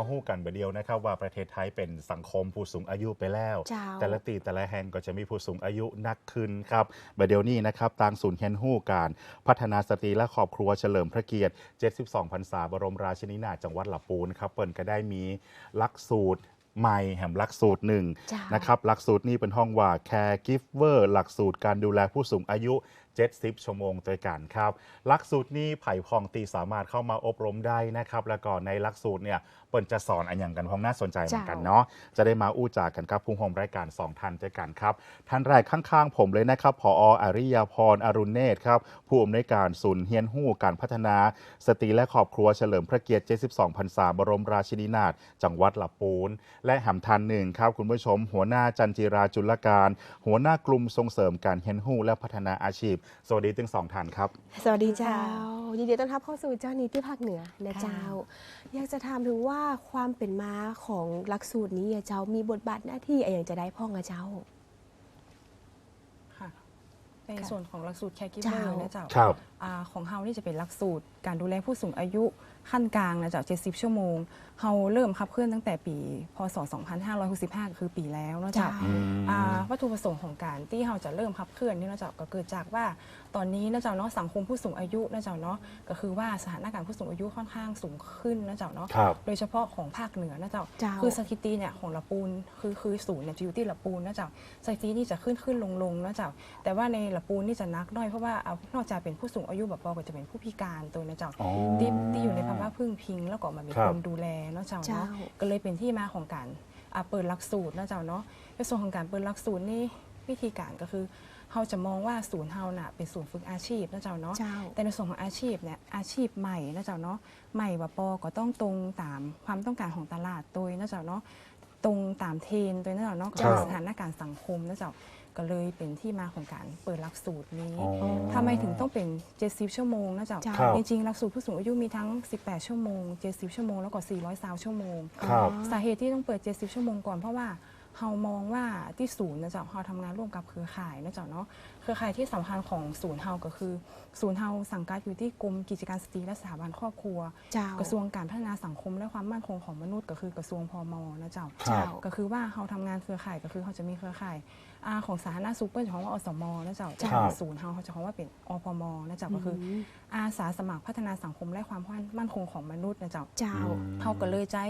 าฮู้กันเบดเดียวนะครับว่าประเทศไทยเป็นสังคมผู้สูงอายุไปแล้ว เจ้า แต่ละตีแต่ละแห่งก็จะมีผู้สูงอายุนักขึ้นครับเบดเดียวนี้นะครับทางศูนย์เฮียนฮู้การ พัฒนาสตรีและครอบครัวเฉลิมพระเกียรติ 72 พรรษาบรมราชินีนาถจังหวัดลำพูนครับเปิ่นก็ได้มีหลักสูตรใหม่แห่งหลักสูตรหนึ่งเจ้าน นะครับหลักสูตรนี้เป็นห้องว่า Caregiver หลักสูตรการดูแลผู้สูงอายุ 70 ชั่วโมงตัวกันครับหลักสูตรนี้ไผ่พองตีสามารถเข้ามาอบรมได้นะครับ แล้วก็ในหลักสูตรเนี่ยเปิ่นจะสอนอันอย่างกันพองน่าสนใจเหมือนกันเนาะจะได้มาอู้จากันครับผู้ชมรายการ 2ท่านด้วยกันครับท่านแรกข้างๆผมเลยนะครับพออริยาพรอรุณเนตรครับผู้อำนวยการศูนย์เฮียนหู้การพัฒนา สตรีและครอบครัวเฉลิมพระเกียรติ 72พรรษาบรมราชินีนาถจังหวัดลำปูน และหำทันหนึ่งครับ คุณผู้ชม หัวหน้าจันจิราจุลการ หัวหน้ากลุ่มส่งเสริมการเฮียนหู้และพัฒนาอาชีพสวัสดีทั้งสองท่านครับ สวัสดีเจ้า ยินดีต้อนรับเข้าสู่เจ้านี้ที่ภาคเหนือนะเจ้า อยากจะถามถึงว่าความเป็นมาของหลักสูตรนี้อะเจ้ามีบทบาทหน้าที่อะไรอย่างจะได้พ่องอะเจ้า ค่ะ ในค่ะส่วนของหลักสูตร caregiver เจ้านะเจ้าครับ อ่าของเฮานี่จะเป็นหลักสูตรการดูแลผู้สูงอายุ ขั้นกลางนะเจ้า70 ชั่วโมงเฮาเริ่มขับเคลื่อนตั้งแต่ปี พศ 2565ก็คือปีแล้วเนาะเจ้าเจ้าอืมอ่าวัตถุประสงค์ของการที่เราจะเริ่มขับเคลื่อนนี่เนาะเจ้าก็เกิดจากว่าตอนนี้นะเจ้าเนาะสังคมผู้สูงอายุนะเจ้าเนาะก็คือว่าสถานการณ์ผู้สูงอายุค่อนข้างสูงขึ้นนะเจ้าเนาะครับโดยเฉพาะของภาคเหนือนะเจ้าเจ้าคือสถิติเนี่ยของละปูนคือคือศูนย์เนี่ยจะอยู่ที่ละปูนนะเจ้าสถิตินี่จะขึ้นขึ้นลงลงนะเจ้าแต่ว่าในละปูนนี่จะนักด้อยเพราะว่าเอานอกจากเป็นผู้สูงอายุแบบปอก็จะเป็นผู้พิการตัวนะเจ้าอ๋อที่ที่อยู่ในภาวะพึ่งพิงแล้วก็มามีครับคนดูแลเนาะเจ้าเจ้าเนาะก็เลยเป็นที่มาของการอ่าเปิดหลักสูตรนะเจ้าเนาะในส่วนของการเปิดหลักสูตรนี่วิธีการก็คือเราจะมองว่าศูนย์เฮาน่ะเป็นศูนย์ฝึกอาชีพนะเจ้าเนาะเจ้าแต่ในส่วนของอาชีพเนี่ยอาชีพใหม่นะเจ้าเนาะใหม่ว่าปอก็ต้องตรงตามความต้องการของตลาดโดยนะเจ้าเนาะตรงตามเทรนด์โดยนะเจ้าเนาะครักับบสถานการณ์สังคมนะเจ้า ก็เลยเป็นที่มาของการเปิดหลักสูตรนี้อ๋อทำไมถึงต้องเป็น 70 ชั่วโมงนะเจ้าเจ้าครับจริงๆหลักสูตรผู้สูงอายุมีทั้ง 18 ชั่วโมง 70 ชั่วโมงแล้วก็ 400ชั่วโมง ครับ สาเหตุที่ต้องเปิด 70 ชั่วโมงก่อนเพราะว่าเฮามองว่าที่ศูนย์นะเจ้าเฮาทำงานร่วมกับเครือข่ายนะเจ้าเนาะเครือข่ายที่สำคัญของศูนย์เฮาก็คือ ศูนย์เฮาสังกัดอยู่ที่กรมกิจการสตรีและสถาบันครอบครัว เจ้ากระทรวงการพัฒนาสังคมและความมั่นคงของมนุษย์ก็คือกระทรวงพมนะเจ้า ครับ ก็คือว่าเฮาทำงานเครือข่ายก็คือเขาจะมีเครือข่าย อาของสาธารณสุขเปิ้ลจะของว่าอสมนะเจ้าครับแต่ศูนย์เฮาเขาจะของว่าเป็นอพมนะเจ้าก็คืออมอาสาสมัครพัฒนาสังคมและความมั่นคงของมนุษย์นะเจ้าเจ้าเขาก็เลยใช้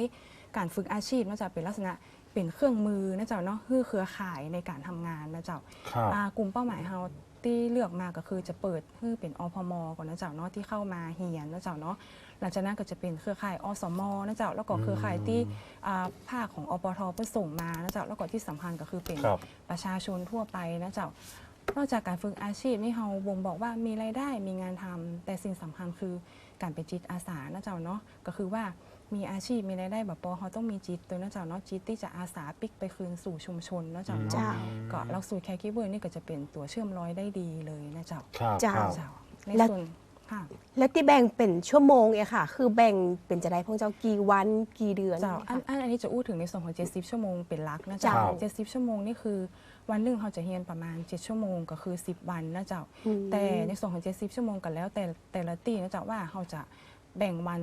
การฝึกอาชีพนะเจ้าเป็นลักษณะเป็นเครื่องมือนะเจ้าเนาะคือเครือข่ายในการทำงานนะเจ้าครับอ่ากลุ่มเป้าหมายเราที่เลือกมาก็คือจะเปิดคือเป็นอพมก่อนนะเจ้าเนาะที่เข้ามาเฮียนนะเจ้าเนาะ หลังจากนั้นก็จะเป็นเครือข่ายอสมนะเจ้าแล้วก็เครือข่ายที่อ่าภาคของอปทเพื่อส่งมานะเจ้าแล้วก็ที่สำคัญก็คือเป็นครับ ประชาชนทั่วไปนะเจ้านอกจากการฝึกอาชีพนี่เราบ่งบอกว่ามีรายได้มีงานทำแต่สิ่งสำคัญคือการเป็นจิตอาสานะเจ้าเนาะก็คือว่ามีอาชีพมีรายได้แบบปอเขาต้องมีจิตตัวนะเจ้าเนาะจิตที่จะอาสาปิกไปคืนสู่ชุมชนนะเจ้าเจ้าเนาะก็หลักสูตรแคร์คิเวอร์นี่ก็จะเป็นตัวเชื่อมร้อยได้ดีเลยนะเจ้าครับเจ้า ครับ เจ้าในและส่วน ค่ะ และที่แบ่งเป็นชั่วโมงเนี่ยค่ะ คือแบ่งเป็นจะได้พ่องเจ้ากี่วันกี่เดือนเจ้าอันค่ะอันอันนี้จะอู้ถึงในส่วนของ70ชั่วโมงเป็นหลักนะเจ้าเจ้า70ชั่วโมงนี่คือวันหนึ่งเขาจะเรียนประมาณ7ชั่วโมงก็คือ10วันนะเจ้า อืมแต่ในส่วนของ70ชั่วโมงกันแล้ว แต่แต่ละตีนะเจ้าว่าเขาจะแบ่งวัน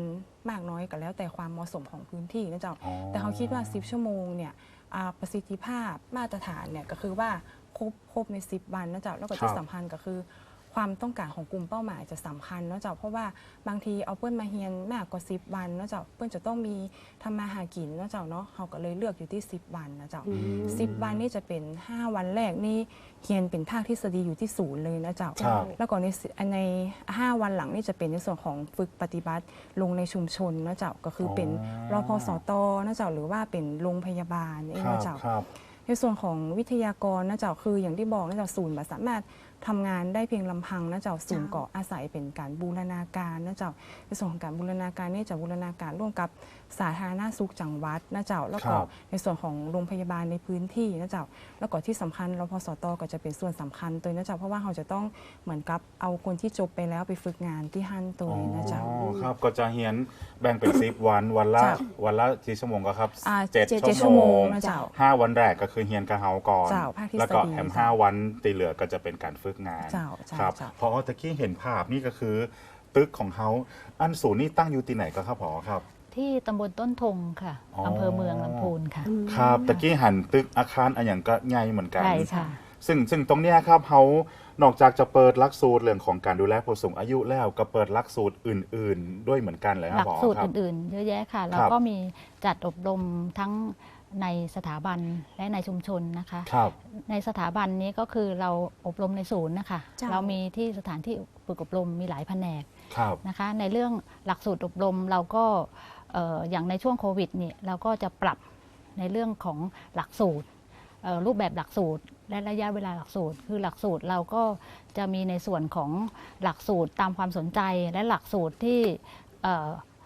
มากน้อยกันแล้ว แต่ความเหมาะสมของพื้นที่นะเจ้า อ๋อ แต่เขาคิดว่า 10 ชั่วโมงเนี่ยอ่าประสิทธิภาพมาตรฐานเนี่ยก็คือว่าครบครบใน 10 วันนะเจ้าแล้วก็ที่ครับ สำคัญก็คือ ความต้องการของกลุ่มเป้าหมายจะสำคัญนะเจ้าเพราะว่าบางทีเอาเปิ้ลมาเฮียนมากกว่า10 วันนะเจ้าเปิ้ลจะต้องมีทำมาหากินนะเจ้าเนาะเขาก็เลยเลือกอยู่ที่ 10 วันนะเจ้าอืมสิบวันนี่จะเป็น 5 วันแรกนี่เฮียนเป็นภาคทฤษฎีอยู่ที่ศูนย์เลยนะเจ้าครับแล้วก็ในสิใน5วันหลังนี่จะเป็นในส่วนของฝึกปฏิบัติลงในชุมชนนะเจ้าก็คือเป็นอ๋รอพสตนะเจ้าหรือว่าเป็นโรงพยาบาลเองครับนะเจ้าครับในส่วนของวิทยากรนะเจ้าคืออย่างที่บอกนะเจ้าศูนย์แบบสามารถ ทำงานได้เพียงลำพังนะเจ้าศูนย์เจ้าก็อาศัยเป็นการบูรณาการนะเจ้าในส่วนของการบูรณาการนี่จะบูรณาการร่วมกับ สาธารณสุขจังหวัดนะเจ้าแล้วก็ครับในส่วนของโรงพยาบาลในพื้นที่นะเจ้าแล้วก็ที่สำคัญรพสตก็จะเป็นส่วนสำคัญตัวนะเจ้าเพราะว่าเราจะต้องเหมือนกับเอาคนที่จบไปแล้วไปฝึกงานที่ฮั่นตัวนะเจ้า อ๋อครับก็จะเฮียนแบ่งเป็นสิบวันวันละเจ้าวันละกี่ชั่วโมงก็ครับอ่าเจ็ดเจ็ดชั่ชั่ววโมโมงงนะเจ้าห้าวันแรกก็คือเฮียนกะเฮาก่อน เจ้าภาคทฤษฎีแล้วก็แถมเจ้าห้าวันตีเหลือก็จะเป็นการฝึกงานเจ้าเจ้าครับเจ้า พอตะกี้เห็นภาพนี่ก็คือ ตึกของเขาอันศูนย์นี่ตั้งอยู่ที่ไหนก็ครับพอครับ ทที่ตำบลต้นทงค่ะอ๋ออ อำเภอเมืองลำพูนค่ะอืมครับตะกี้หันตึกอาคารอันอย่างก็ใหญ่เหมือนกัน ใช่ค่ะ ซึ่งซึ่งตรงเนี้ยครับเขานอกจากจะเปิดหลักสูตรเรื่องของการดูแลผู้สูงอายุแล้วก็เปิดหลักสูตรอื่น ๆ ด้วยเหมือนกันเลยคหรัลับกหมอสูตรครับ อื่นๆ เยอะแยะค่ะ แล้วครับ ก็มีจัดอบรมทั้งในสถาบันและในชุมชนนะคะ ครับ ในสถาบันนี้ก็คือเราอบรมในศูนย์นะคะ เจ้า เรามีที่สถานที่ฝึกอบรมมีหลายแผนกครับ นะคะ ในเรื่องหลักสูตรอบรมเราก็เอย่างในช่วงโควิดนี่เราก็จะปรับในเรื่องของหลักสูตรรูปแบบหลักสูตรและระยะเวลาหลักสูตร คือหลักสูตรเราก็จะมีในส่วนของหลักสูตรตามความสนใจและหลักสูตรที่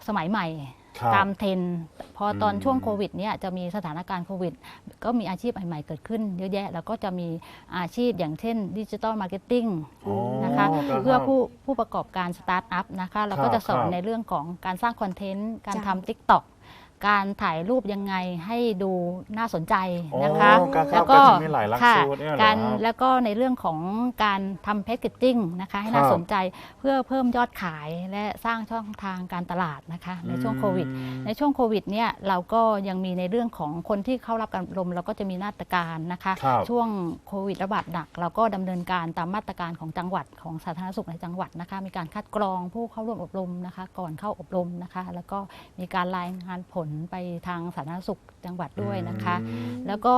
สมัยใหม่ ตามเทรนด์พอตอนอืมช่วงโควิดเนี่ยจะมีสถานการณ์โควิด ก็มีอาชีพใหม่ๆเกิดขึ้นเยอะแยะ แล้วก็จะมีอาชีพอย่างเช่นดิจิ t a ลมาร์เก็ตติ้งอ๋อนะคะก็เพื่อครับผู้ผู้ประกอบการสตาร์ทอัพนะคะเราก็จะสอนครับในเรื่องของการสร้างคอนเทนต์การจ้ะทำ t ิ k t o k การถ่ายรูปยังไงให้ดูน่าสนใจนะคะอ๋อก็ครับแล้วก็ก็จะมีหลายหลักค่ะสูตรเนี่ยเหรอการครับ แล้วก็ในเรื่องของการทำแพคเกจจิ้งนะคะให้คน่ารับสนใจเพื่อเพิ่มยอดขายและสร้างช่องทางการตลาดนะคะในช่วงโควิดอืมในช่วงโควิดเนี่ยเราก็ยังมีในเรื่องของคนที่เข้ารับการอบรมเราก็จะมีมาตรการนะคะ ครับช่วงโควิดระบาดหนัก เราก็ดำเนินการตามมาตรการของจังหวัดของสาธารณสุขในจังหวัดนะคะ มีการคัดกรองผู้เข้าร่วมอบรมนะคะ ก่อนเข้าอบรมนะคะ แล้วก็มีการรายงานผลไปทางสาธารณสุขจังหวัดด้วยนะคะอืมแล้วก็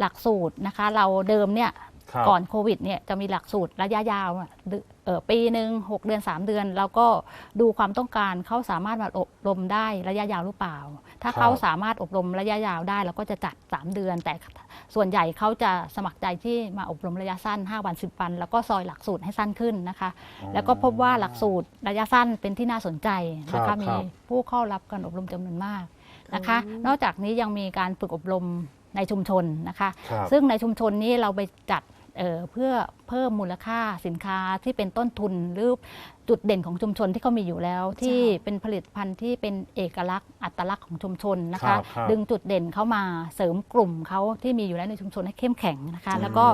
หลักสูตรนะคะ เราเดิมเนี่ยครับก่อนโควิดเนี่ยจะมีหลักสูตรระยะยาวอะเดือนเอ่อปีหนึ่ง6 เดือน 3 เดือน แล้วก็ดูความต้องการเขาสามารถมาอบรมได้ระยะยาวหรือเปล่า ถ้าครับเขาสามารถอบรมระยะยาวได้เราก็จะจัด 3 เดือน แต่ส่วนใหญ่เขาจะสมัครใจที่มาอบรมระยะสั้น 5 วัน 10 วัน แล้วก็ซอยหลักสูตรให้สั้นขึ้นนะคะ แล้วก็พบว่าหลักสูตรระยะสั้นเป็นที่น่าสนใจนะครัคะบมีผู้เข้ารับการอบรมจำนวนมาก นะคะอืมนอกจากนี้ยังมีการฝึกอบรมในชุมชนนะคะ ครับซึ่งในชุมชนนี้เราไปจัดเอ่อเพื่อเพิ่มมูลค่าสินค้าที่เป็นต้นทุนหรือจุดเด่นของชุมชนที่เขามีอยู่แล้ว ที่เป็นผลิตภัณฑ์ที่เป็นเอกลักษณ์อัตลักษณ์ของชุมชนนะครัคะ บครับดึงจุดเด่นเข้ามาเสริมกลุ่มเขาที่มีอยู่แล้วในชุมชนให้เข้มแข็งนะคะอืมแล้วก็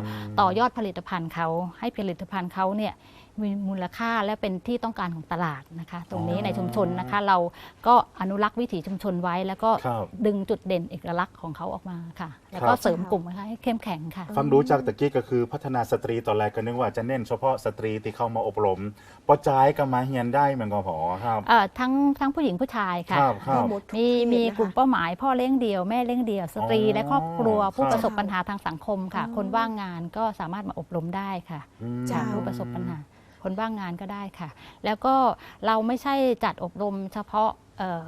ต่อยอดผลิตภัณฑ์เขาให้ผลิตภัณฑ์เขาเนี่ย มีมูลค่าและเป็นที่ต้องการของตลาดนะคะ ตรงนี้ในชุมชนนะคะ เราก็อนุรักษ์วิถีชุมชนไว้ แล้วก็ครับ ดึงจุดเด่นเอกลักษณ์ของเขาออกมาค่ะ แล้วก็ครับเสริมกลุ่มให้เข้มแข็งค่ะ ฟังดูจากตะกี้ก็คือพัฒนาสตรีตอนแรกก็นึกว่าจะเน้นเฉพาะสตรีที่เข้ามาอบรมปอจายก็มาเฮียนได้เหมือนกันพอครับ เอ่อทั้งทั้งผู้หญิงผู้ชายค่ะ ครับครับ หมดทุกมีเพศมีนะคะกลุ่มเป้าหมาย พ่อเลี้ยงเดี่ยวแม่เลี้ยงเดี่ยว สตรีอ๋อและครอบครัวผู้ครับ ประสบปัญหาทางสังคมค่ะอ๋อคนว่างงานก็สามารถมาอบรมได้ค่ะ อืมจ้ะผู้ประสบปัญหา คนว่างงานก็ได้ค่ะ แล้วก็เราไม่ใช่จัดอบรมเฉพาะเอ่อ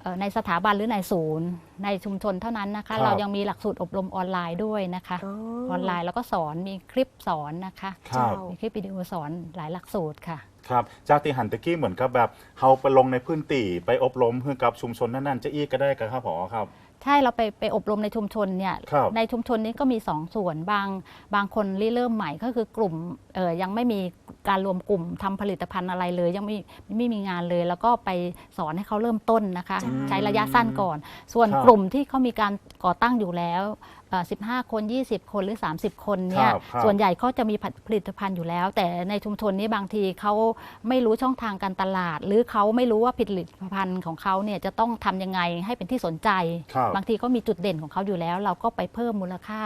เอ่อในสถาบันหรือในศูนย์ ในชุมชนเท่านั้นนะครัคะบเรายังมีหลักสูตรอบรมออนไลน์ด้วยนะคะอ๋อออนไลน์แล้วก็สอนมีคลิปสอนนะคะครับเจ้ามีคลิปวิดีโอสอนหลายหลักสูตรค่ะครับจากที่หันตะกี้เหมือนกับแบบเฮาไปลงในพื้นที่ไปอบรมเพื่อกับชุมชนนั่นๆจะอีกก็ได้กันครับพอครับ ใช่เราไปไปอบรมในชุมชนเนี่ยครับในชุมชนนี้ก็มีสองส่วนบางบางคนริเริ่มใหม่ก็คือกลุ่มเอ่ยยังไม่มีการรวมกลุ่มทำผลิตภัณฑ์อะไรเลย ยังไม่ไม่มีงานเลย แล้วก็ไปสอนให้เขาเริ่มต้นนะคะจ้าใช้ระยะสั้นก่อน ส่วนครับ กลุ่มที่เขามีการก่อตั้งอยู่แล้วเอ่อ 15 คน 20 คนหรือ 30 คนเนี่ยครับครับส่วนใหญ่เขาจะมีผลิตภัณฑ์อยู่แล้ว แต่ในชุมชนนี้บางทีเขาไม่รู้ช่องทางการตลาด หรือเขาไม่รู้ว่าผลิตภัณฑ์ของเขาเนี่ยจะต้องทำยังไงให้เป็นที่สนใจ ครับ บางทีก็มีจุดเด่นของเขาอยู่แล้ว เราก็ไปเพิ่มมูลค่า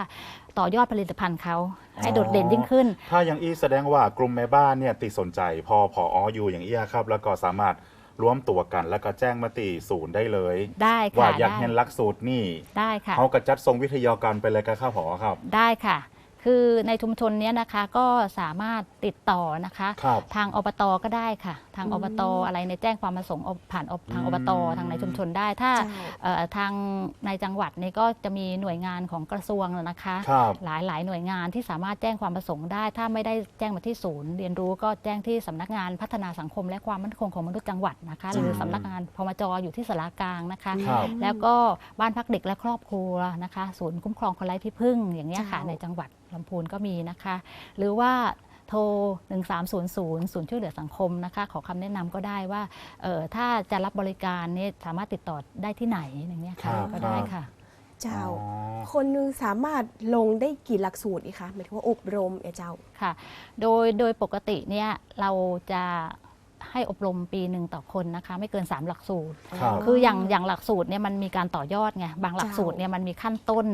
ต่อยอดผลิตภัณฑ์เขาให้โดดเด่นยิ่งขึ้น ถ้าอย่างอีแสดงว่ากลุ่มแม่บ้านเนี่ยติดสนใจพอพอออยู่อย่างเอี้ยครับ แล้วก็สามารถ ร่วมตัวกัน แล้วก็แจ้งมาติศูนย์ได้เลย ได้ค่ะว่าอยากได้เห็นหลักสูตรนี่ได้ค่ะเขาก็จัดทรงวิทยาการไปเลยก็ครับพอครับ ได้ค่ะ คือในชุมชนเนี้ยนะคะก็สามารถติดต่อนะคะ ครับ ทางอบตก็ได้ค่ะ ทางอืมอบตอะไรในยแจ้งความประสงค์อบผ่านอบทางอือมบตทางในชุมชนได้ ถ้าเจ้าเอ่อทางในจังหวัดนี้ก็จะมีหน่วยงานของกระทรวงนะคะ ครับ หลายหลายหน่วยงานที่สามารถแจ้งความประสงค์ได้ ถ้าไม่ได้แจ้งมาที่ศูนย์ เรียนรู้ก็แจ้งที่สำนักงานพัฒนาสังคม และความมั่นคงของมนุษย์จังหวัดนะคะ หรือสำนักงานพมจอยู่ที่สารากลางนะคะ ครับ แล้วก็บ้านพักเด็กและครอบครัวนะคะ ศูนย์คุ้มครองคนไร้ที่พึ่งอย่างเงี้ยค่ะ เจ้า ในจังหวัดลำพูนก็มีนะคะ หรือว่าโทร 1300 ศูนย์ช่วยเหลือสังคมนะคะ ขอคำแนะนำก็ได้ว่าเอ่อถ้าจะรับบริการเนี่ยสามารถติดต่อได้ที่ไหนอย่างเงี้ยค่ะครับก็ได้ครับค่ะเจ้าอ๋อคนหนึงสามารถลงได้กี่หลักสูตรอีกคะหมายถึงว่าอบรมเอเจ้าค่ะ โดยโดยปกติเนี่ยเราจะให้อบรมปีหนึ่งต่อคนนะคะ ไม่เกิน 3 หลักสูตรครับคืออย่างอย่างหลักสูตรเนี่ยมันมีการต่อยอดไงบางหลักเจ้าสูตรเนี่ยมันมีขั้นต้น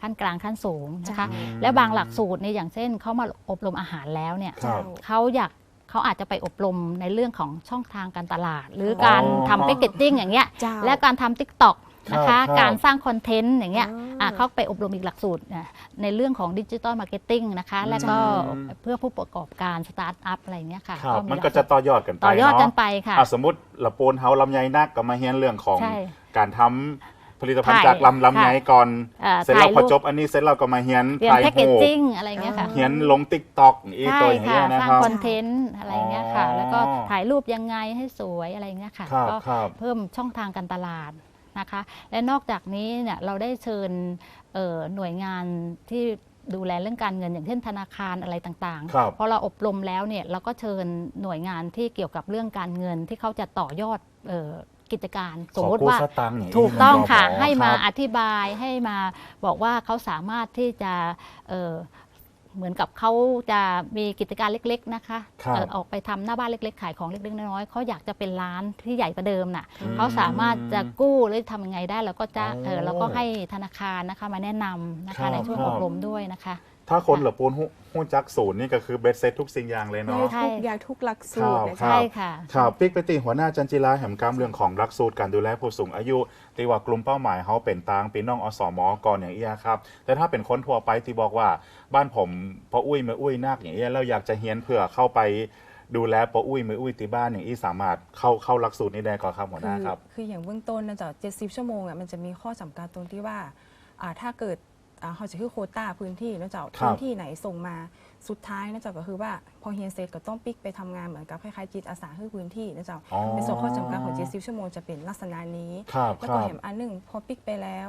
ขั้นกลางขั้นสูงนะคะเจ้าและบางหลักสูตรเนี่ยอย่างเช่นเขามาอบรมอาหารแล้วเนี่ยครับเขาอยากเขาอาจจะไปอบรมในเรื่องของช่องทางการตลาด หรืออการทำแพคเกจจิ้งอย่างเงี้ยเจ้า และการทำทิกตอกนะครัคะบครับ การสร้างคอนเทนต์อย่างเงี้ยอ่าอะเขาไปอบรมอีกหลักสูตรนะในเรื่องของดิจิ t a ลมาร์เก็ตติ้งนะคะ แล้วก็อืมเพื่อผู้ประกอบการสตาร์ทอัพอะไรอย่างเงี้ยค่ะครับมีมันหลัก็จะต่อยอดกันไปต่อยอดกันเนาะไปค่ะ อะสมมติละปูนเฮาลำไยนักก็มาเฮียนเรื่องของใช่ การทำ ผลิตภัณฑ์ถ่ายจากลำลำไยค่ะก่อนอ่าเสร็จแล้วถ่ายพอรูปจบอันนี้เสร็จเราก็มาเฮียนเรียนถ่ายแพคเกจรูปจิ้งอะไรอย่างเงี้ยค่ะเฮียนลงติ๊กต็อกอีใช่ตัวอย่างค่ะเงี้ยนะสร้างครับ คอนเทนต์อะไรอย่างเงี้ยค่ะ อ๋อแล้วก็ถ่ายรูปยังไงให้สวยอะไรอย่างเงี้ยค่ะ ครับก็ครับ เพิ่มช่องทางการตลาดนะคะ และนอกจากนี้เนี่ยเราได้เชิญเอ่อหน่วยงานที่ดูแลเรื่องการเงินอย่างเช่นธนาคารอะไรต่างครับ ๆพอเราอบรมแล้วเนี่ยเราก็เชิญหน่วยงานที่เกี่ยวกับเรื่องการเงินที่เขาจะต่อยอดเอ่อ กิจการ สมมติขอกู้ว่าสตังค์อย่างนี้ถูกต้องค่ะอ๋อให้มาครับอธิบายให้มาบอกว่าเขาสามารถที่จะเอ่อเหมือนกับเขาจะมีกิจการเล็กๆนะคะครับ เอ่อออกไปทำหน้าบ้านเล็กๆ ขายของเล็กๆน้อยๆเขาอยากจะเป็นร้านที่ใหญ่กว่าเดิมน่ะ อืม เขาสามารถจะกู้หรือทำยังไงได้เราก็จะอ๋อเออเราก็ให้ธนาคารนะคะมาแนะนำนะครัคะบในช่วงครัอบ บรมด้วยนะคะ ถ้าคนละปูนหูหูจักศูนย์นี่ก็คือเบสเซ็ตทุกสิ่งอย่างเลยในเนาะ ใช่ ทุกอย่างทุกหลักสูตรนะครัเจ้าบใช่ค่ะครับปิ๊กไปตีหัวหน้าจันจิลาแห่งกรรมเรื่องของหลักสูตรการดูแลผู้สูงอายุตีว่ากลุ่มเป้าหมายเขาเป็นตางปีน้องอสมก่อนอย่างเอี้ยครับ แต่ถ้าเป็นคนทั่วไปที่บอกว่าบ้านผมพออุ้ยมืออุ้ยนักอย่างเอี้ยแล้วอยากจะเฮียนเพื่อเข้าไปดูแลปออุ้ยมืออุ้ยตีบ้านอย่างอี้สามารถเข้าเข้าหลักสูตรนี้ได้ก่อนครับหัวหน้าครับ คืออย่างเบื้องต้นนะจ๊ะ70 ชั่วโมงอะมันจะมีข้อจำกัดตรงที่ว่าอ่าถ้าเกิด อ่าเขาจะคือโควต้าพื้นที่นะจ๊ะครับ พื้นที่ไหนส่งมาสุดท้ายนะจ๊ะก็คือว่าพอเฮียนเสร็จก็ต้องปิกไปทำงานเหมือนกับคล้ายๆจิตอาสาคือพื้นที่นะจ๊ะอ๋อในส่วนข้อจำกัดของ70ชั่วโมงจะเป็นลักษณะนี้ ครับแล้วคก็รับ เห็นอันหนึ่งพอปิกไปแล้ว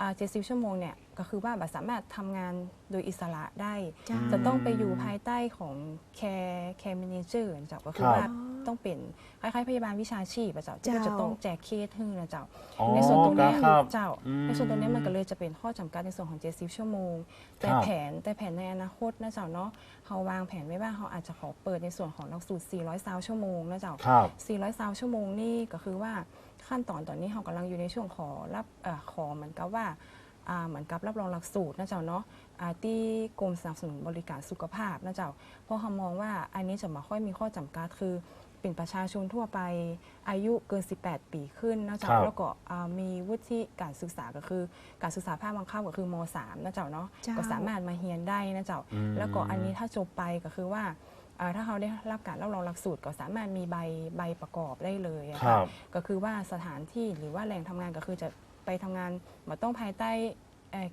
อ่า70ชั่วโมงเนี่ยก็คือว่าแบบสามารถทำงานโดยอิสระได้เจ้า จะต้องไปอยู่ภายใต้ของแคร์แคร์แมเนเจอร์นะเจ้าก็คือครับว่า ต้องเป็นคล้ายๆพยาบาลวิชาชีพอะเจ้าที่ก็เจ้าจะต้องแจกเคสให้นะเจ้า อ๋อในส่วนตรงเนี้ยครับ เจ้า อืมในส่วนตรงเนี้ยมันก็เลยจะเป็นข้อจำกัดในส่วนของ 70 ชั่วโมง แต่ครับ แผนแต่แผนในอนาคตนะเจ้าเนาะเขาวางแผนไว้ว่าเขาอาจจะขอเปิดในส่วนของหลักสูตร 400ซาวชั่วโมงนะเจ้า ครับ 400ซาวชั่วโมงนี่ก็คือว่าขั้นตอนตอนนี้เรากำลังอยู่ในช่วงขอรับเออขอเหมือนกับว่าอ่าเหมือนกับรับรองหลักสูตรนะเจ้าเนาะอ่าที่กรมสนับสนุนบริการสุขภาพนะเจ้าเพราะเขามองว่าอันนี้จะมาค่อยมีข้อจำกัดคือ เป็นประชาชนทั่วไปอายุเกิน 18 ปีขึ้นนะเจ้าครับแล้วก็อ่ามีวุฒิการศึกษาก็คือ การศึกษาภาคบังคับก็คือม .3 นะเจ้าเนาะเจ้า ก็สามารถมาเฮียนได้นะเจ้า อืม แล้วก็อันนี้ถ้าจบไปก็คือว่าอ่าถ้าเขาได้รับการรับรองหลักสูตรก็สามารถมีใบใบประกอบได้เลยอะคค่ะ รับ ก็คือว่าสถานที่หรือว่าแหล่งทำงานก็คือจะไปทำงานมาต้องภายใต้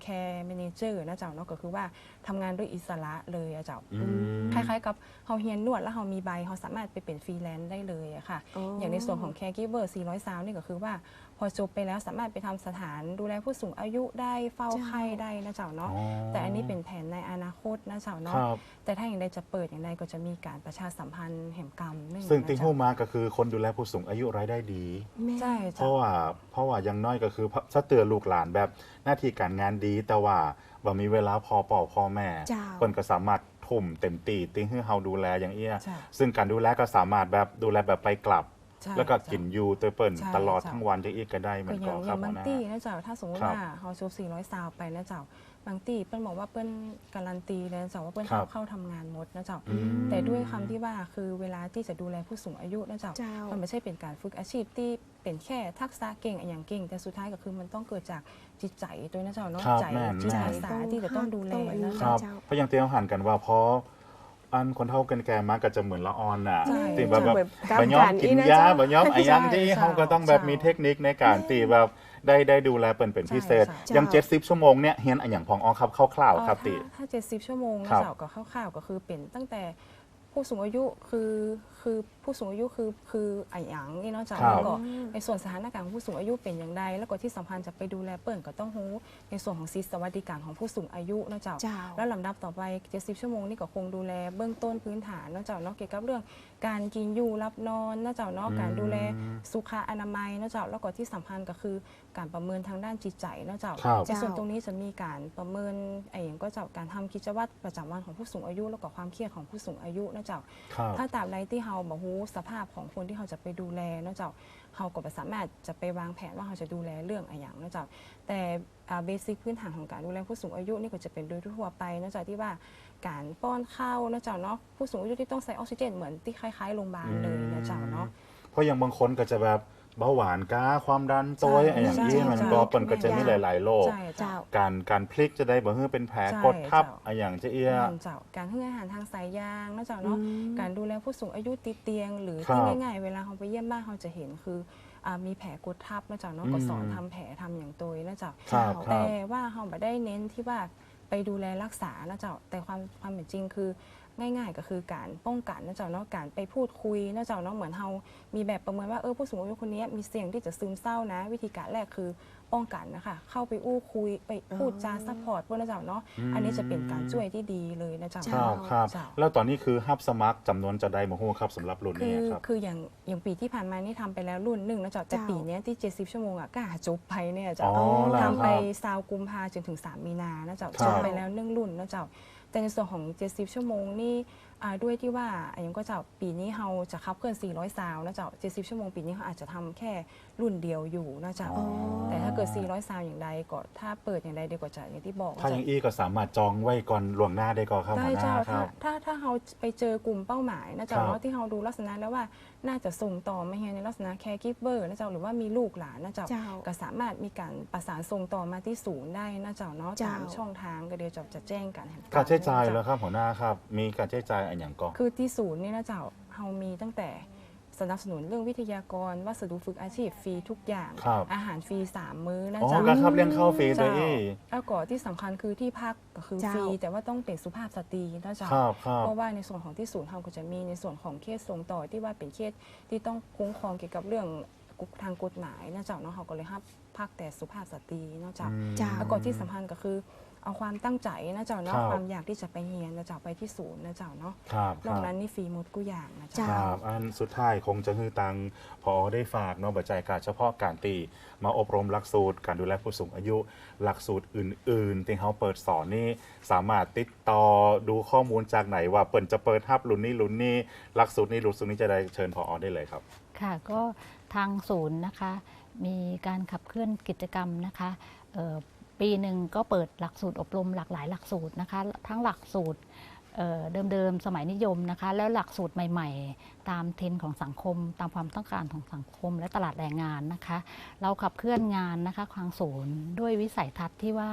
แคร์แมเนเจอร์นะเจ้าเนาะก็คือว่าทำงานด้วยอิสระเลยอะเจ้าอืม คล้ายๆกับเขาเฮียนนวดแล้วเขามีใบเขาสามารถไปเป็นฟรีแลนซ์ได้เลยอะค่ะอ๋อออย่างในส่วนของ Caregiver 400ซาวนี่ก็คือว่า พอจบไปแล้วสามารถไปทำสถานดูแลผู้สูงอายุได้เฝ้าเจ้าไข้ได้นะเจ้าเนาะอ๋อแต่อันนี้เป็นแผนในอนาคตนะเจ้าคเนาะรับ แต่ถ้าอย่างใดจะเปิดอย่างใดก็จะมีการประชาสัมพันธ์แห่งกรรมหนึ่งซึ่งนะติงเจ้าหูมาก็คือคนดูแลผู้สูงอายุรายได้ดีแม่ใช่เพเจ้า ราะว่าเพราะว่าอยังน้อยก็คือสะเตือนลูกหลานแบบหน้าที่การงานดีแต่ว่าบ่มีเวลาพอเป่าพ่อแม่เจ้า เพิ่นก็สามารถทุ่มเต็มตีติ้งให้เฮาดูแลอย่างเอี้ย ใช่ ซึ่งการดูแลก็สามารถแบบดูแลแบบไปกลับ ใช่ แล้วก็เจ้ากินอยู่ตัวเปิ้นใช่ตลอดเจ้าทั้งวันจะอีกก็ได้เหมืก็อนอกัย่านงอครัย่าบงบางหัวหน้า ตี้นะเจ้าถ้าสมมติครับ ว่าเขาชบ400ซาวไปนะเจ้า บางตี้เปิ้ลบอกว่าเปิ้ลการันตีเลยนะเจ้าว่าเปิ้ลครับเข้าทำงานหมดนะเจ้าอืม แต่ด้วยคำที่ว่าคือเวลาที่จะดูแลผู้สูงอายุนะเจ้าเจ้ามันไม่ใช่เป็นการฝึกอาชีพที่เป็นแค่ทักษะเก่งอะอย่างเก่ง แต่สุดท้ายก็คือมันต้องเกิดจากจิตใจด้วยนะเจ้าเนาะครับใจแม่น จิตแม่นอาสาที่จะต้องดูแลต้องอันนี้นะคเจ้า รับเจ้า เพราะอยังเตี้ยวหันกันว่าเพราะอันคนเฒ่ากันแก่มาก็จะเหมือนละออนน่ะใช่ตีแบบแบบกำบะย้อมกันกินอีนะยาเจ้าบะย้อมไอ้ยังใช่ที่ใช่เขาก็ต้องแบบใช่มีเทคนิคในการตีแบบ ได้ได้ดูแลเปิ่นเป็นพิเศษ ใช่ใช่อยัง70ชั่วโมงเนี่ยเฮียนอันอย่างพองออครับคร่าวๆครับเอ่อติถ้าถ้า70ชั่วโมงครันะบเจ้าก็คร่าวๆก็คือเป็นตั้งแต่ผู้สูงอายุคือคือผู้สูงอายุคือคือไอ้หยังนี่เนาะเจ้าครับ แล้วก็ในส่วนสถานการณ์ของผู้สูงอายุเป็นอย่างไรแล้วก็ที่สำคัญจะไปดูแลเปิ่นก็ต้องรู้ในส่วนของสิทธิสวัสดิการของผู้สูงอายุเนาะเจ้าเจ้า แล้วลำดับต่อไป 70 ชั่วโมงนี่ก็คงดูแลเบื้องต้นพื้นฐานเนาะเจ้าเนาะเกี่ยวกับเรื่องการกินอยู่รับนอนเนาะเจ้าเนาะอืมการดูแลสุขอนามัยเนาะเจ้าแล้วก็ที่สำคัญก็คือการประเมินทางด้านจิตใจเนาะเจ้าครับ ในส่วนตรงนี้จะมีการประเมินไอ้อย่างก็จะการทำกิจวัตรประจำวันของผู้สูงอายุ แล้วก็ความเครียดของผู้สูงอายุนะนะเจ้าครับ ถ้าตราบใดที่เราบอกฮู้สภาพของคนที่เขาจะไปดูแลเนาะเจ้าเขาก็บ่สามารถจะไปวางแผนว่าเขาจะดูแลเรื่องอะไรอย่างเนาะเจ้าแต่เบสิกพื้นฐานของการดูแลผู้สูงอายุนี่ก็จะเป็นโดยทั่วไปเนาะเจ้าที่ว่าการป้อนข้าวเนาะเจ้าเนาะผู้สูงอายุที่ต้องใส่ออกซิเจนเหมือนที่คล้ายๆโรงพยาบาลเลยนะเจ้าเนาะเพราะอย่างบางคนก็จะแบบ เบาหวานก้าความดันตัวใช่อย่างใช่นี้มันใช่ ก็เปินก็จะมีหลาย ๆ โรค ใช่เจ้า การการพลิกจะได้บ่ให้เป็นแผลใช่กดทับเจ้า อะอย่างจะเอี้ยเจ้าการให้อาหารทางสายยางเนาะเจ้าเนาะอืมการดูแลผู้สูงอายุติดเตียง หรือครับที่ง่ายๆ เวลาเราไปเยี่ยมบ้านเราจะเห็นคืออ่ามีแผลกดทับนะเจ้าเนาะอืมก็สอนทำแผลทำอย่างตัวนะเจ้าครับครัแต่บว่าเราไม่ได้เน้นที่ว่าไปดูแลรักษานะเจ้าแต่ความความเป็นจริงคือ ง่ายๆ ก็คือการป้องกันนะเจ้าเนาะการไปพูดคุยนะเจ้าเนาะเหมือนเรามีแบบประเมินว่าเออผู้สูงอายุคนนี้มีเสี่ยงที่จะซึมเศร้านะ วิธีการแรกคือป้องกันนะคะเข้าไปอู้คุยไปพูดจาซัพพอร์ตพวกนะเจ้าเนาะอืมอันนี้จะเป็นการช่วยที่ดีเลยนะเจ้าครัเจ้าบครับ เจ้า แล้วตอนนี้คือฮับสมัครจำนวนจะได้บ่ฮู้ครับสำหรับรุ่นคืนี้อครับ คืออย่างอย่างปีที่ผ่านมานี่ทำไปแล้วรุ่นหนึ่งนะเจ้าแต่เจ้า ปีเนี้ยที่ 70 ชั่วโมงอะก็หาจบไปเนี่ยอ๋เจ้าอแล้วทำไปครับซาวกุมภาจนถึง 3 มีนานะเจ้าครับจบไปแล้วหนึ่งรุ่นนะเจ้า แต่ในส่วนของ 70 ชั่วโมงนี่ อ่าด้วยที่ว่าอย่างก็เจ้าปีนี้เราจะคับเคลื่อน 400ซาวนะเจ้า70 ชั่วโมงปีนี้เขาอาจจะทำแค่รุ่นเดียวอยู่นะเจ้าอ๋อ แต่ถ้าเกิด 400ซาวอย่างใดก็ถ้าเปิดอย่างใดดีกว่าจะอย่างที่บอกถ้าอย่างอี้ก็สามารถจองไว้ก่อนล่วงหน้าได้ก็ครับได้หัวหน้าเจ้าคถ้ารับ ถ้าถ้าเราไปเจอกลุ่มเป้าหมายนะเจ้าครับ เนาะที่เราดูลักษณะแล้วว่าน่าจะส่งต่อมาเฮียในลักษณะแคร์กิฟเวอร์นะเจ้าหรือว่ามีลูกหลานนะเจ้าเจ้า ก็สามารถมีการประสานส่งต่อมาที่ศูนย์ได้นะเจ้าเนาะเจ้า ตามช่องทางก็เดี๋ยวจะจะแจ้งกันให้ค่าใช้จ่ายนะแล้วเจ้ครับหัวหน้าครับ มีการใช้จ่ายอะไรอย่างก็ คือที่ศูนย์นี่นะเจ้าเรามีตั้งแต่สนับสนุนเรื่องวิทยากรวัสดุฝึกอาชีพฟรีทุกอย่าง ครับ อาหารฟรีสามมื้อนะอ๋อเจ้าการครับเลี้ยงข้าวฟรีเลเจ้ายอี้แล้วก็ที่สำคัญคือที่พักก็คือเจ้าฟรีแต่ว่าต้องเป็นสุภาพสตรีนะเจ้าครับครับ เพราะว่าในส่วนของที่ศูนย์เราก็จะมีในส่วนของเคสส่งต่อที่ว่าเป็นเคสที่ต้องคุ้มครองเกี่ยวกับเรื่อง ทางกฎหมายนะเจ้าเนาะเขาก็เลยห้ามพักแต่สุภาพสตรีเนาะเจ้าอืมเจ้า แล้วก็ที่สำคัญก็คือ เอาความตั้งใจนะเจ้าคเนาะรับ ความอยากที่จะไปเรียนนะเจ้าไปที่ศูนย์นะเจ้าเนาะครับนคอกรับนั้นนี่ฟรีหมดกุอย่างนะเจ้าเจ้า ครับ อันสุดท้ายคงจะคือตังพอได้ฝากเนาะบัจจัยการเฉพาะการตี มาอบรมหลักสูตรการดูแลผู้สูงอายุ หลักสูตรอื่นๆที่เขาเปิดสอนนี่สามารถติดต่อดูข้อมูลจากไหนว่าเปิดจะเปิดทับรุ่นนี้รุ่นนี้หลักสูตรนี้หลักสูตรนี้จะได้เชิญพอได้เลยครับ ค่ะก็ ทางศูนย์นะคะ มีการขับเคลื่อนกิจกรรมนะคะปีหนึ่งก็เปิดหลักสูตรอบรมหลากหลายหลักสูตรนะคะ ทั้งหลักสูตรเเดิมๆ สมัยนิยมนะคะ แล้วหลักสูตรใหม่ๆ ตามเทรนด์ของสังคม ตามความต้องการของสังคมและตลาดแรงงานนะคะ เราขับเคลื่อนงานนะคะทางศูนย์ด้วยวิสัยทัศน์ที่ว่า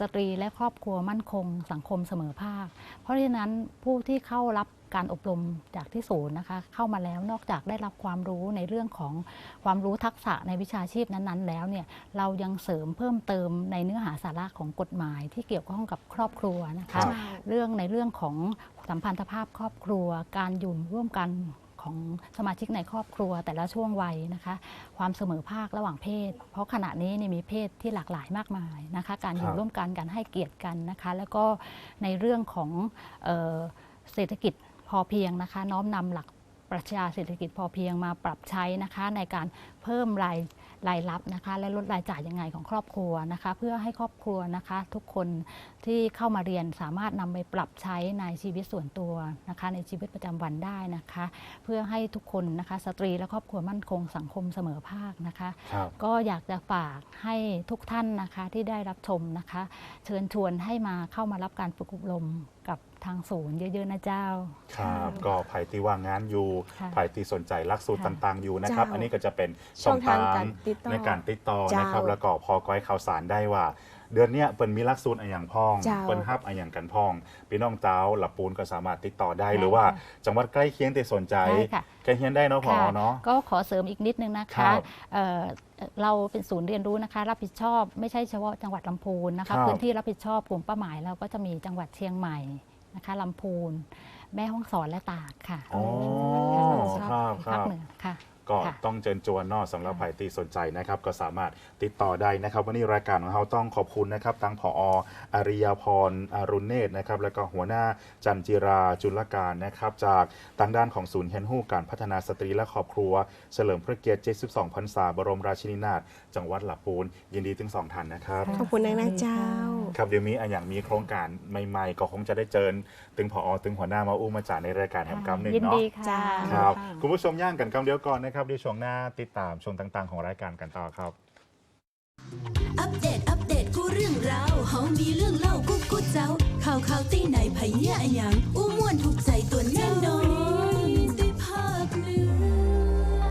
สตรีและครอบครัวมั่นคง สังคมเสมอภาค เพราะฉะนั้นผู้ที่เข้ารับการอบรมจากที่ศูนย์นะคะ เข้ามาแล้วนอกจากได้รับความรู้ในเรื่องของความรู้ทักษะในวิชาชีพนั้นๆ แล้วเนี่ยเรายังเสริมเพิ่มเติมในเนื้อหาสาระของกฎหมายที่เกี่ยวข้องกับครอบครัวนะครัคะบเรื่องในเรื่องของสัมพันธภาพครอบครัว การอยู่ร่วมกัน ของสมาชิกในครอบครัวแต่ละช่วงวัยนะคะ ความเสมอภาคระหว่างเพศ เพราะขณะนี้เนี่ยมีเพศที่หลากหลายมากมายนะคะ การอคยู่รับร่วมกันการให้เกียรติกันนะคะ แล้วก็ในเรื่องของเอ่อเศรษฐกิจพอเพียงนะคะ น้อมนำหลัก ปรัชญาเศรษฐกิจพอเพียงมาปรับใช้นะคะในการเพิ่มรายรายรับนะคะและลดรายจ่ายยังไงของครอบครัวนะคะ เพื่อให้ครอบครัวนะคะ ทุกคนที่เข้ามาเรียนสามารถนำไปปรับใช้ในชีวิตส่วนตัวนะคะ ในชีวิตประจำวันได้นะคะ เพื่อให้ทุกคนนะคะสตรีและครอบครัวมั่นคงสังคมเสมอภาคนะคะครับก็อยากจะฝากให้ทุกท่านนะคะที่ได้รับชมนะคะ เชิญชวนให้มาเข้ามารับการฝึกอบรมกับ ทางศูนย์เยอะๆนะเจ้า ครับก็ไผ่ที่ว่างงานอยู่ค่ะไผ่ที่สนใจหลักสูตรค่ะต่างๆอยู่นะครับ เจ้าอันนี้ก็จะเป็นช่ช่อองงทาทางงการติดต่อในการติดต่อเจ้านนะครับ แล้วก็พอก้อยข่าวสารได้ว่า เดือนเนี้ยเปิดมีหลักสูตรอะไรอย่างพ้องเจ้าเปิดฮับอะไรอย่างกันพ้องพี่น้องเจ้าหลับปูนก็สามารถติดต่อได้ได้หรือว่าค่ะ จังหวัดใกล้เคียงที่สนใจได้ค่ะ ใกล้เคียงได้เนาะพอค่ะเนาะ ก็ขอเสริมอีกนิดนึงนะครัคะบเอ่อเราเป็นศูนย์เรียนรู้นะคะ รับผิดชอบไม่ใช่เฉพาะจังหวัดลำพูนนะครัคะบพื้นที่รับผิดชอบกลุ่มเป้าหมายเราก็จะมีจังหวัดเชียงใหม่ นะคะลำพูน แม่ฮ่องสอนและตากค่ะอ๋อค่ะครับคภารัคบ เหนือค่ะ ก็ค่ะต้องเชิญจวนเนอกสำหรับใครที่สนใจนะครับ ก็สามารถติดต่อได้นะครับ วันนี้รายการของเราต้องขอบคุณนะครับทั้งผออริยพรอรุณเนตรนะครับ แล้วก็หัวหน้าจันจิราจุลการนะครับ จากทางด้านของศูนย์เฮนฮู้การพัฒนาสตรีและครอบครัว เฉลิมพระเกียรติ 72พรรษาบรมราชินีนาถจังหวัดหลับปูนยินดีทั้งสองท่านนะครับ ขอบคุณนักนะเจ้า ครับเดี๋ยวมีอันอย่างมีโครงการใหม่ๆ ก็คงจะได้เจอตึงผอตึงหัวหน้ามาอู้มาจ่าในรายการแห่งกำหนึ่งยินเนาะดีค่ะจ้าครับค่ะคุณผู้ชมย่างกันกำเดียวก่อนนะครับเดี๋ยวช่วงหน้าติดตามช่วงต่างๆ ของรายการกันต่อครับ อัปเดต อัปเดต กูเรื่องราวเฮามีเรื่องเล่ากูกูเจ้า ข่าวข่าวตีไหนไผเหี้ยอะหยังอู้ม่วนถูกใจตัวแน่นอน